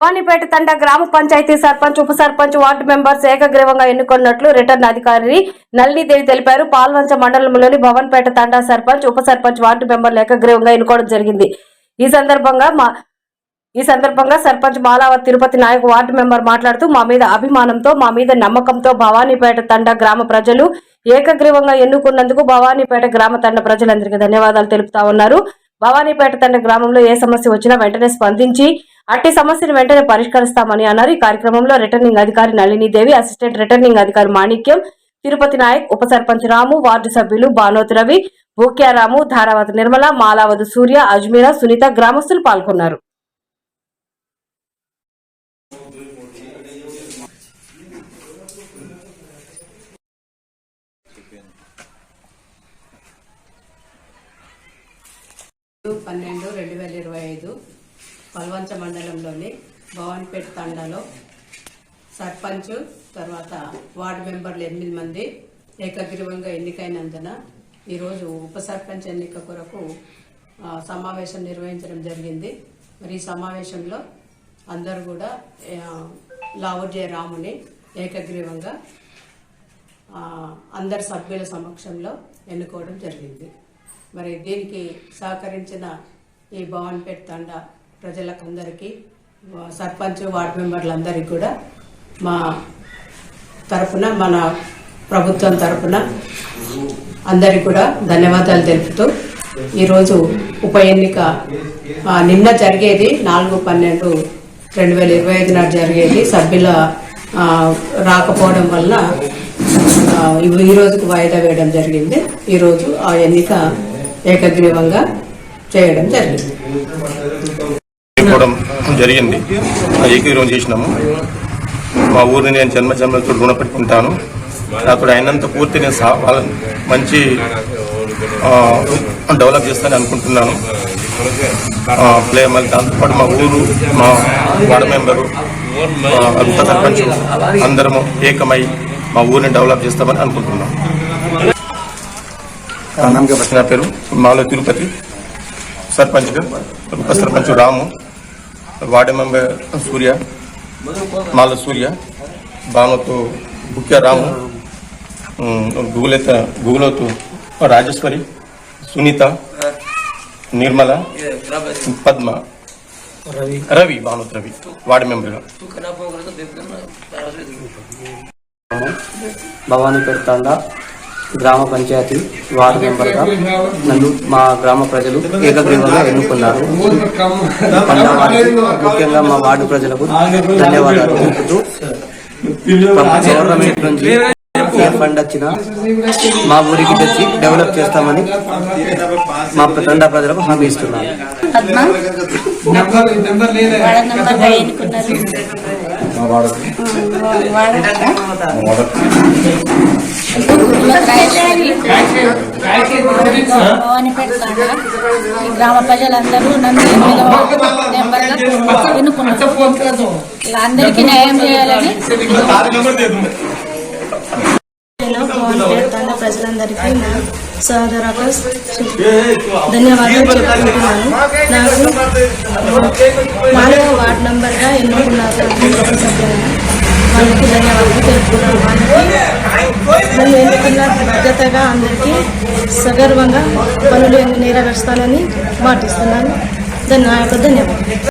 భవానీపేట తండ గ్రామ పంచాయతీ సర్పంచ్ ఉప sarpanch ward members ఏకగ్రీవంగా ఎన్నుకున్నట్లు రిటర్న్ అధికారి నల్లిదేవి తెలిపారు. పాల్వంచ మండలంలోని భవన్పేట తండా సర్పంచ్ ఉప సర్పంచ్ వార్డు మెంబర్లు ఏకగ్రీవంగా ఎన్నుకోవడం జరిగింది. ఈ సందర్భంగా మా ఈ సందర్భంగా సర్పంచ్ మాలావత్ తిరుపతి నాయక్ వార్డు మెంబర్ మాట్లాడుతూ మా మీద అభిమానంతో మా మీద నమ్మకంతో భవానీపేట తండ గ్రామ ప్రజలు ఏకగ్రీవంగా ఎన్నుకున్నందుకు భవానీపేట గ్రామ తండ ప్రజలందరికీ ధన్యవాదాలు తెలుపుతా ఉన్నారు. భవానీపేట తండ గ్రామంలో ఏ సమస్య వచ్చినా వెంటనే స్పందించి అట్టి సమస్యను వెంటనే పరిష్కరిస్తామని అన్నారు. ఈ కార్యక్రమంలో రిటర్నింగ్ అధికారి నళినీదేవి అసిస్టెంట్ రిటర్నింగ్ అధికారి మాణిక్యం తిరుపతి నాయక్ ఉప సర్పంచ్ రాము వార్డు సభ్యులు బానోత్ రవి భూక్యారాము ధారావతి నిర్మల మాలావతి సూర్య అజ్మీరా సునీత గ్రామస్తులు పాల్గొన్నారు. పన్నెండు రెండు వేల ఇరవై ఐదు పల్వంచ మండలంలోని భవన్పేట్ తండాలో సర్పంచ్ తర్వాత వార్డు మెంబర్లు ఎనిమిది మంది ఏకగ్రీవంగా ఎన్నికైనందున ఈరోజు ఉప సర్పంచ్ ఎన్నిక కొరకు సమావేశం నిర్వహించడం జరిగింది. మరి ఈ సమావేశంలో అందరూ కూడా లావుజే రాముని ఏకగ్రీవంగా అందరి సభ్యుల సమక్షంలో ఎన్నుకోవడం జరిగింది. మరి దీనికి సహకరించిన ఈ భవన్పేట్ తండా ప్రజలకందరికీ అందరికీ సర్పంచ్ వార్డు మెంబర్లందరికీ కూడా మా తరపున మన ప్రభుత్వం తరపున అందరికీ కూడా ధన్యవాదాలు తెలుపుతూ ఈరోజు ఉప ఎన్నిక నిన్న జరిగేది నాలుగు పన్నెండు రెండు వేల ఇరవై ఐదు నాడు జరిగేది. సభ్యుల రాకపోవడం వల్ల ఈ రోజుకు వాయిదా వేయడం జరిగింది. ఈరోజు ఆ ఎన్నిక ఏకగ్రీవంగా చేయడం జరిగింది. తీసుకోవడం జరిగింది. ఆ ఏకీకరణ చేసినాము. మా ఊరిని నేను జన్మ జన్మలతో రుణపెట్టుకుంటాను నాకు అయినంత పూర్తి నేను సా- వాళ్ళ మంచి డెవలప్ చేస్తానని అనుకుంటున్నాను. ప్లే మళ్ళీ దాంతోపాటు మా ఊరు మా వార్డు మెంబరు అంత సర్పంచ్ అందరము ఏకమై మా ఊరిని డెవలప్ చేస్తామని అనుకుంటున్నాం. నా పేరు మాలో తిరుపతి సర్పంచ్ ఉప సర్పంచ్ రాము. వార్డు మెంబర్ సూర్య మాల సూర్య భామతో బుక్య రాము గూగులెత గూగులతో రాజేశ్వరి సునీత నిర్మల పద్మ రవి. భానుత్ రవి వార్డు మెంబర్గా భవానీపేట తండా గ్రామ పంచాయతీ వార్డు మెంబర్గా నన్ను మా గ్రామ ప్రజలు ఏకగ్రీవంగా ఎన్నుకున్నారు. ముఖ్యంగా మా వార్డు ప్రజలకు ధన్యవాదాలు తెలుపుతూ గవర్నమెంట్ నుంచి ఏ ఫండ్ వచ్చినా మా ఊరికి తెచ్చి డెవలప్ చేస్తామని మా తండా ప్రజలకు హామీ ఇస్తున్నాను. గ్రామ ప్రజలందరూ నన్ను ఎన్నుకున్నారు అందరికీ న్యాయం చేయాలని నేను భవానీపేట తండ ప్రజలందరికీ నా సోదరకు ధన్యవాదాలు చెప్పుకుంటున్నాను నాకు మానవ వార్డ్ నంబర్గా ఎన్నుకున్నారు వాళ్ళకి ధన్యవాదాలు తెలుపుతున్నాను వాళ్ళకి నన్ను ఎన్నుకున్న బాధ్యతగా అందరికీ సగర్వంగా పనులు నెరవేరుస్తానని మాటిస్తున్నాను దాని నా యొక్క ధన్యవాదాలు